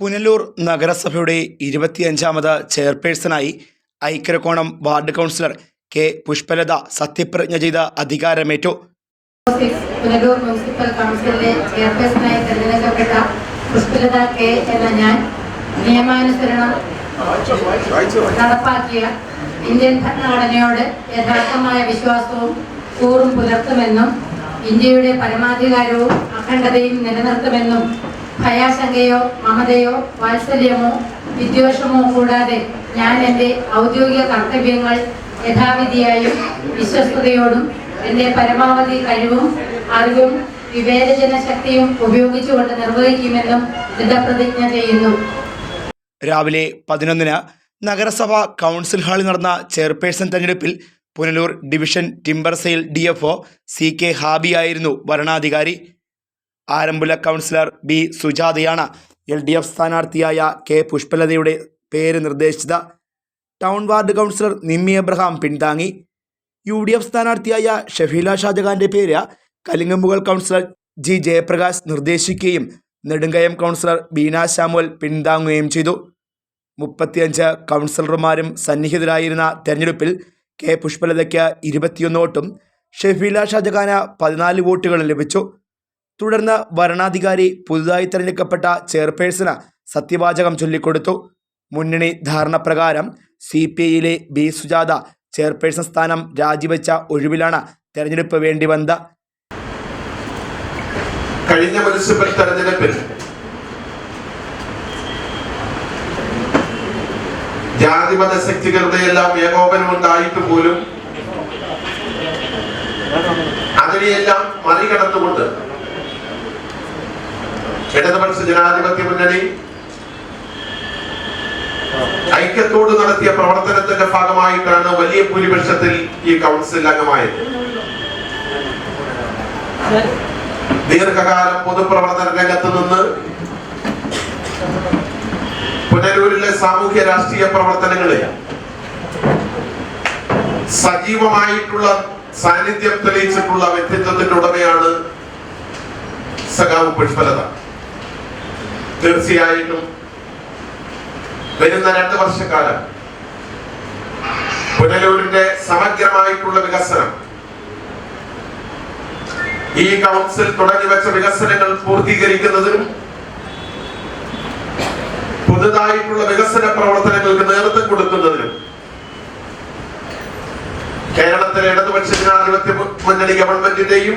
പുനലൂർ നഗരസഭയുടെ ഇരുപത്തിയഞ്ചാമത് ചെയർപേഴ്സണായി Aikyarakkonam ward councillor K Pushpalatha സത്യപ്രതിജ്ഞ ചെയ്ത അധികാരമേറ്റു. പുനലൂർ കൗൺസിലിലെ പുഷ്പലത കെ എന്ന ഞാൻ ഇന്ത്യൻ ഭരണഘടനയോട് യഥാർത്ഥമായ വിശ്വാസവും കൂറും പുലർത്തുമെന്നും ഇന്ത്യയുടെ പരമാധികാരവും അഖണ്ഡതയും നിലനിർത്തുമെന്നും ഭയാശങ്കയോ മമതയോ വാത്സല്യമോ വിദ്വേഷമോ കൂടാതെ ഞാൻ എന്റെ ഔദ്യോഗിക കർത്തവ്യങ്ങൾ യഥാവിധിയായും വിശ്വസ്തയോടും എന്റെ പരമാവധി കഴിവും അറിവും വിവേചന ശക്തിയും ഉപയോഗിച്ചുകൊണ്ട് നിർവഹിക്കുമെന്നും ദൃഢപ്രതിജ്ഞ ചെയ്യുന്നു. രാവിലെ പതിനൊന്നിന് നഗരസഭ കൗൺസിൽ ഹാളിൽ നടന്ന ചെയർപേഴ്സൺ തെരഞ്ഞെടുപ്പിൽ Punalur division timber sale D F O C K ഹാബിയായിരുന്നു വരണാധികാരി. ആരംഭുല കൗൺസിലർ ബി സുജാതയാണ് എൽ ഡി എഫ് സ്ഥാനാർത്ഥിയായ കെ പുഷ്പലതയുടെ പേര് നിർദ്ദേശിച്ചത്. Town ward councillor Nimmi Abraham പിന്താങ്ങി U D F സ്ഥാനാർത്ഥിയായ ഷഫീല ഷാജഹാന്റെ പേര് കലിങ്ങമ്പുകൾ കൗൺസിലർ ജി ജയപ്രകാശ് നിർദ്ദേശിക്കുകയും നെടുങ്കയം കൗൺസിലർ ബീന ശാമുവൽ പിന്താങ്ങുകയും ചെയ്തു. മുപ്പത്തിയഞ്ച് കൗൺസിലർമാരും സന്നിഹിതരായിരുന്ന തെരഞ്ഞെടുപ്പിൽ കെ പുഷ്പലതയ്ക്ക് ഇരുപത്തിയൊന്ന് വോട്ടും ഷെഫീല ഷാജഹാന് പതിനാല് വോട്ടുകളും ലഭിച്ചു. തുടർന്ന് വരണാധികാരി പുതുതായി തെരഞ്ഞെടുക്കപ്പെട്ട ചെയർപേഴ്സണ് സത്യവാചകം ചൊല്ലിക്കൊടുത്തു. മുന്നണി ധാരണപ്രകാരം സി പി ഐയിലെ ബി സുജാത ചെയർപേഴ്സൺ സ്ഥാനം രാജിവെച്ച ഒഴിവിലാണ് തെരഞ്ഞെടുപ്പ് വേണ്ടി വന്നത്. കഴിഞ്ഞ മുനിസിപ്പൽ തെരഞ്ഞെടുപ്പിൽ ജാതിമത ശക്തികളുടെ എല്ലാം ഏകോപനം ഉണ്ടായിട്ട് പോലും അതിനെയെല്ലാം മറികടന്നുകൊണ്ട് ഇടതുപക്ഷ ജനാധിപത്യ മുന്നണി ഐക്യത്തോട് നടത്തിയ പ്രവർത്തനത്തിന്റെ ഭാഗമായിട്ടാണ് വലിയ ഭൂരിപക്ഷത്തിൽ ഈ കൗൺസിൽ അംഗമായത്. ദീർഘകാലം പൊതുപ്രവർത്തന രംഗത്ത് നിന്ന് പുനലൂരിലെ സാമൂഹ്യ രാഷ്ട്രീയ പ്രവർത്തനങ്ങളെ സജീവമായിട്ടുള്ള സാന്നിധ്യം തെളിയിച്ചിട്ടുള്ള വ്യക്തിത്വത്തിന്റെ ഉടമയാണ് സഖാവ് പുഷ്പലത. തീർച്ചയായിട്ടും വരുന്ന രണ്ട് വർഷക്കാലം പുനലൂരിന്റെ സമഗ്രമായിട്ടുള്ള വികസനം ഈ കൗൺസിൽ തുടങ്ങി വെച്ച വികസനങ്ങൾ പൂർത്തീകരിക്കുന്നതിനും പുതുതായിട്ടുള്ള വികസന പ്രവർത്തനങ്ങൾക്ക് നേതൃത്വം കൊടുക്കുന്നതിനും കേരളത്തിലെ ഇടതുപക്ഷ ജനാധിപത്യ മുന്നണി ഗവൺമെന്റിന്റെയും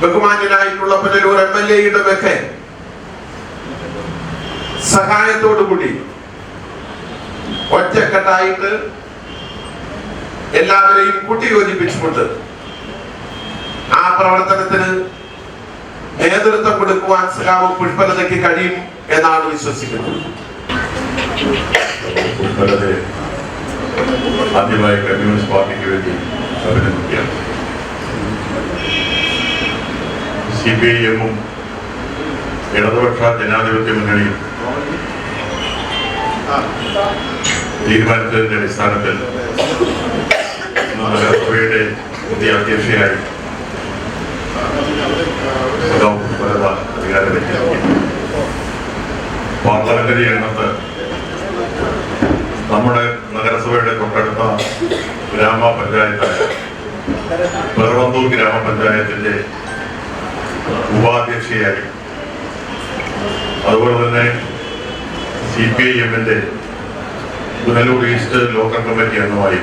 ബഹുമാന്യനായിട്ടുള്ള പുനലൂർ എം എൽ എയുടെ ഒക്കെ സഹായത്തോടുകൂടി ഒറ്റക്കെട്ടായിട്ട് എല്ലാവരെയും കൂട്ടിയോജിപ്പിച്ചുകൊണ്ട് ആ പ്രവർത്തനത്തിന് നേതൃത്വം കൊടുക്കുവാൻ സഖാവ് പുഷ്പലതയ്ക്ക് കഴിയും എന്നാണ് വിശ്വസിക്കുന്നത്. ആദ്യമായി കമ്മ്യൂണിസ്റ്റ് പാർട്ടിക്ക് വേണ്ടി അഭിനന്ദിക്കുകയാണ്. സി പി ഐ എമ്മും ഇടതുപക്ഷ ജനാധിപത്യ മുന്നണിയും തീരുമാനിച്ചതിന്റെ അടിസ്ഥാനത്തിൽ നഗരസഭയുടെ പുതിയ അധ്യക്ഷയായി പാർലമെന്ററി രംഗത്ത് നമ്മുടെ നഗരസഭയുടെ തൊട്ടടുത്ത ഗ്രാമപഞ്ചായത്തായ പെറവന്തൂർ ഗ്രാമപഞ്ചായത്തിന്റെ ഉപാധ്യക്ഷയായി. അതുപോലെ തന്നെ സി പി ഐ എമ്മിന്റെ പുനലൂർ ഈസ്റ്റ് ലോക്കൽ കമ്മിറ്റി അംഗമായി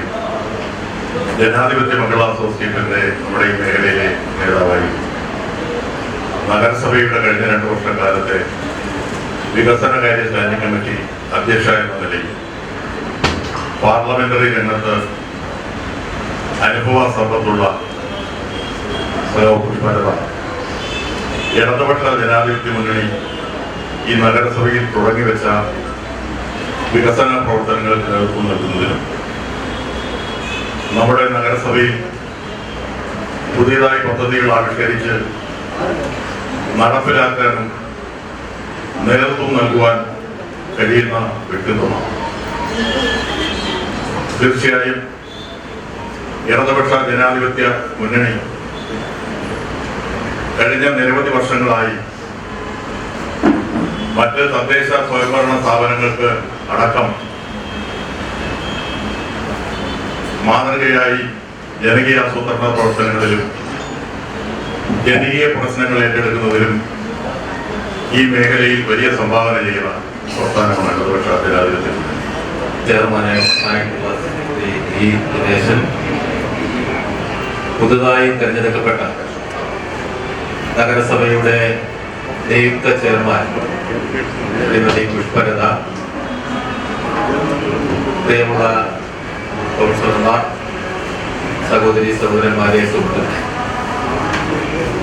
ജനാധിപത്യ മഹിളാ അസോസിയേഷന്റെ നമ്മുടെ ഈ മേഖലയിലെ നേതാവായി. നഗരസഭയുടെ കഴിഞ്ഞ രണ്ടു വർഷക്കാലത്തെ വികസനകാര്യ സ്റ്റാൻഡിംഗ് കമ്മിറ്റി അധ്യക്ഷ എന്ന നിലയിൽ പാർലമെന്ററി രംഗത്ത് അനുഭവ സമ്പത്തുള്ള സഹോ പുഷ്പലത ഇടതുപക്ഷ ജനാധിപത്യ മുന്നണി ഈ നഗരസഭയിൽ തുടങ്ങി വെച്ച വികസന പ്രവർത്തനങ്ങൾ നേതൃത്വം നൽകുന്നതിനും നമ്മുടെ നഗരസഭയിൽ പുതിയതായി പദ്ധതികൾ ആവിഷ്കരിച്ച് നടപ്പിലാക്കാനും നേതൃത്വം നൽകുവാൻ കഴിയുന്ന വ്യക്തിത്വമാണ്. തീർച്ചയായും ഇടതുപക്ഷ ജനാധിപത്യ മുന്നണി കഴിഞ്ഞ നിരവധി വർഷങ്ങളായി മറ്റ് തദ്ദേശ സ്വയംഭരണ സ്ഥാപനങ്ങൾക്ക് അടക്കം മാതൃകയായി ജനകീയ ആസൂത്രണ പ്രവർത്തനങ്ങളിലും ജനകീയ പ്രശ്നങ്ങൾ ഏറ്റെടുക്കുന്നതിലും ഈ മേഖലയിൽ വലിയ സംഭാവന ചെയ്യുന്ന പ്രസ്ഥാനമാണ് ഇടതുപക്ഷ ജനാധിപത്യം. ഈ പ്രദേശം പുതുതായി തെരഞ്ഞെടുക്കപ്പെട്ട നഗരസഭയുടെ നിയുക്ത ചെയർമാൻ ശ്രീമതി പുഷ്പലത പ്രിയമുള്ള കൗൺസിലർമാർ സഹോദരി സഹോദരന്മാരെ സുഹൃത്തുക്കളെ.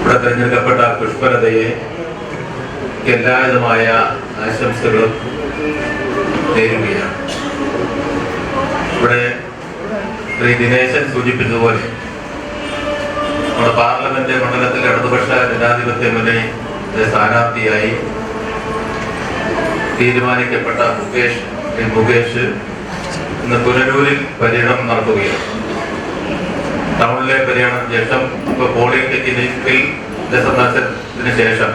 ഇവിടെ തിരഞ്ഞെടുക്കപ്പെട്ട പുഷ്പലതയെ എല്ലാവിധമായ ആശംസകളും നേരുകയാണ്. ഇവിടെ ശ്രീ ദിനേശൻ സൂചിപ്പിച്ചതുപോലെ നമ്മുടെ പാർലമെന്റ് മണ്ഡലത്തിൽ ഇടതുപക്ഷ ജനാധിപത്യ മുന്നണി സ്ഥാനാർത്ഥിയായി തീരുമാനിക്കപ്പെട്ട മുകേഷ് മുകേഷ് ഇന്ന് പുനലൂരിൽ പര്യടനം നടത്തുകയാണ്. ടൗണിലെ പര്യടനം ശേഷം ഇപ്പൊ പോളിംഗ് ക്ലിനിക്കിൽ സന്ദർശനത്തിന് ശേഷം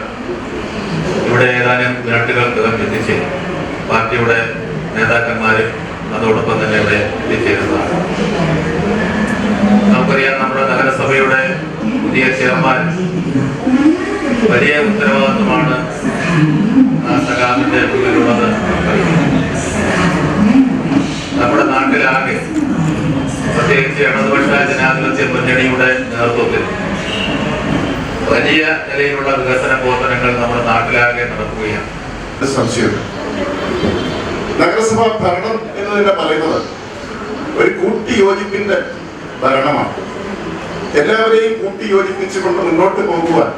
ഇവിടെ ഏതാനും മിനിറ്റുകൾക്കകം എത്തിച്ചേരും. പാർട്ടിയുടെ നേതാക്കന്മാരും അതോടൊപ്പം തന്നെ ഇവിടെ എത്തിച്ചേരുന്നതാണ്. നമുക്കറിയാം നമ്മുടെ നഗരസഭയുടെ പുതിയ ചെയർമാൻ വലിയ ഉത്തരവാദിത്വമാണ് സഖാവിന്റെ മുന്നിലുള്ളത് നമ്മുടെ നാട്ടിലാകെ പ്രത്യേകിച്ച് ഇടതുപക്ഷ ജനാധിപത്യ മുന്നണിയുടെ നേതൃത്വത്തിൽ വലിയ നിലയിലുള്ള വികസന പ്രവർത്തനങ്ങൾ നമ്മുടെ നാട്ടിലാകെ നടക്കുകയാണ്. നഗരസഭ ഭരണം എന്ന് തന്നെ പറയുന്നത് ഒരു കൂട്ടിയോജിപ്പിന്റെ ഭരണമാണ്. എല്ലാവരെയും കൂട്ടിയോജിപ്പിച്ചുകൊണ്ട് മുന്നോട്ട് പോകുവാൻ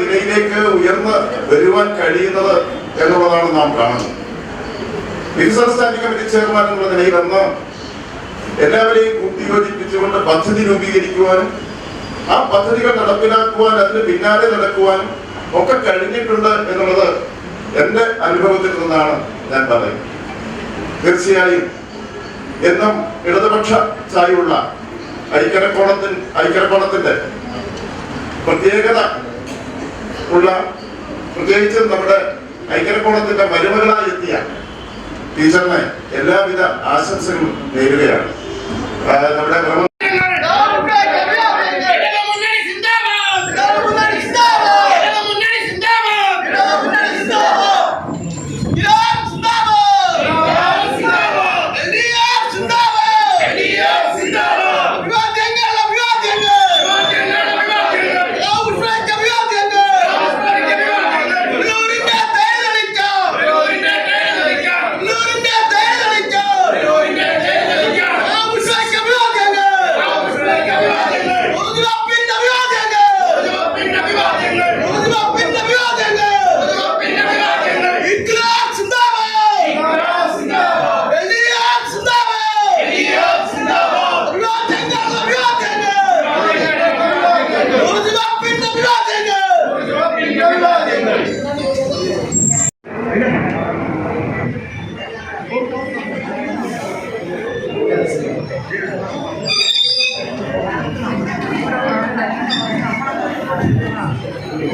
നിലയിലേക്ക് ഉയർന്ന് വരുവാൻ കഴിയുന്നത് എന്നുള്ളതാണ് നാം കാണുന്നത്. വികസന സ്റ്റാൻഡിംഗ് കമ്മിറ്റി ചെയർമാൻ എന്നുള്ള നിലയിൽ അന്ന് എല്ലാവരെയും കൂട്ടിയോജിപ്പിച്ചുകൊണ്ട് പദ്ധതി രൂപീകരിക്കുവാനും ആ പദ്ധതികൾ നടപ്പിലാക്കുവാൻ അതിന് പിന്നാലെ നടക്കുവാനും ഒക്കെ കഴിഞ്ഞിട്ടുണ്ട് എന്നുള്ളത് എന്റെ അനുഭവത്തിൽ നിന്നാണ് ഞാൻ പറയുന്നത്. തീർച്ചയായും എന്നും ഇടതുപക്ഷ ചായുള്ള ഐക്കരക്കോണത്തിൻ ഐക്കരക്കോണത്തിന്റെ പ്രത്യേകത ഉള്ള പ്രത്യേകിച്ച് നമ്മുടെ ഐക്യരക്കോണത്തിന്റെ മരുമകളായി എത്തിയ ടീച്ചറിനെ എല്ലാവിധ ആശംസകളും നേരുകയാണ്. നമ്മുടെ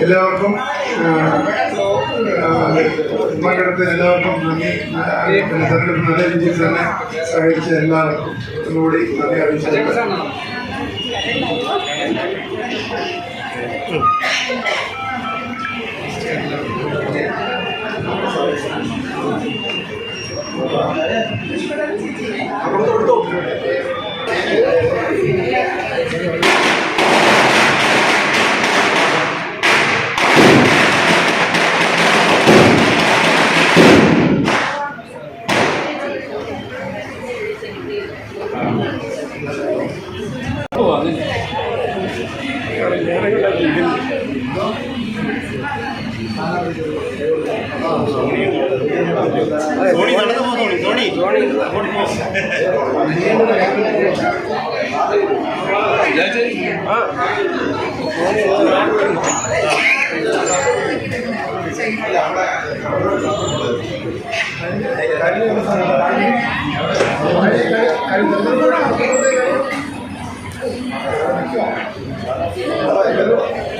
എല്ലാവർക്കും പങ്കെടുത്ത എല്ലാവർക്കും നന്ദി. തെരഞ്ഞെടുപ്പ് നല്ല രീതിയിൽ തന്നെ സഹകരിച്ച എല്ലാവർക്കും കൂടി നന്ദി അറിയിച്ചു ധോണി നടന്നു പോ ധോണി ധോണി ധോണി അങ്ങോട്ട് പോ കഴിഞ്ഞ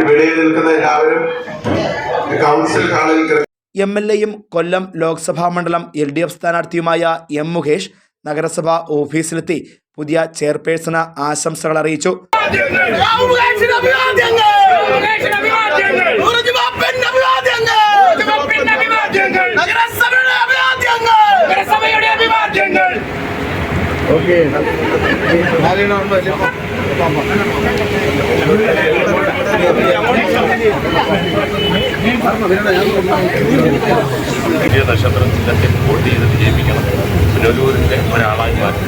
ഇവിടെ നിൽക്കുന്ന എല്ലാവരും കൗൺസിൽ ഹാളിൽ എം എൽ എയും കൊല്ലം ലോക്സഭാ മണ്ഡലം എൽ ഡി എഫ് സ്ഥാനാർത്ഥിയുമായ എം മുകേഷ് നഗരസഭാ ഓഫീസിലെത്തി. പുതിയ ചെയർപേഴ്സണ് ആശംസകൾ അറിയിച്ചു. രാഹുൽഗാന്ധിയുടെ പുതിയ നക്ഷത്രം ചിഹ്നത്തിൽ വോട്ട് ചെയ്ത് വിജയിപ്പിക്കണം. പുനലൂരിന്റെ ഒരാളായി മാറ്റി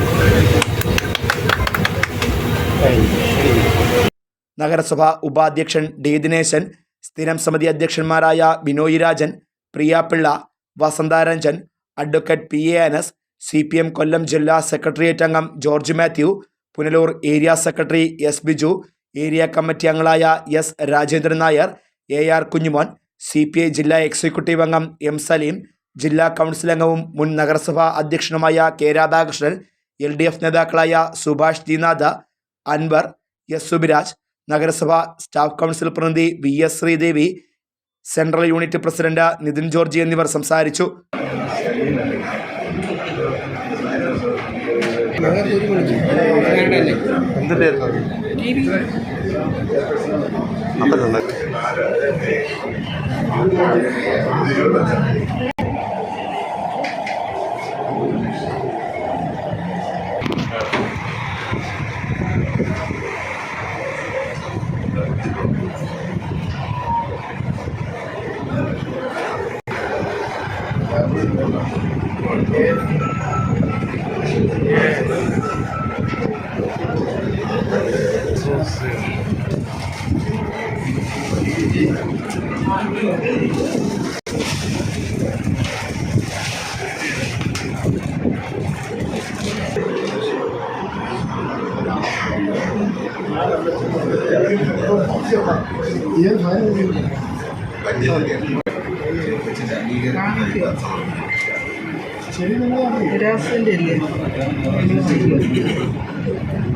നഗരസഭ ഉപാധ്യക്ഷൻ ഡി ദിനേശൻ സ്ഥിരം സമിതി അധ്യക്ഷന്മാരായ Binoy Rajan Priya Pillai Vasantha Ranjan advocate P A Anas C P M Kollam ജില്ലാ സെക്രട്ടേറിയറ്റ് അംഗം George Mathew Punalur area secretary S Biju area committee അംഗങ്ങളായ S Rajendran Nair A R Kunjumon C P I ജില്ലാ executive അംഗം M Saleem ജില്ലാ council അംഗവും മുൻ നഗരസഭാ അധ്യക്ഷനുമായ K Radhakrishnan L D F നേതാക്കളായ സുഭാഷ് ദീനാഥ അൻവർ എസ് സുബിരാജ് നഗരസഭാ സ്റ്റാഫ് കൗൺസിൽ പ്രതിനിധി V S Sreedevi central unit president Nithin Georgy എന്നിവർ സംസാരിച്ചു. എന്ത് പേരുന്നു അപ്പം 这会儿，银行好的，稳定一点。我也，的？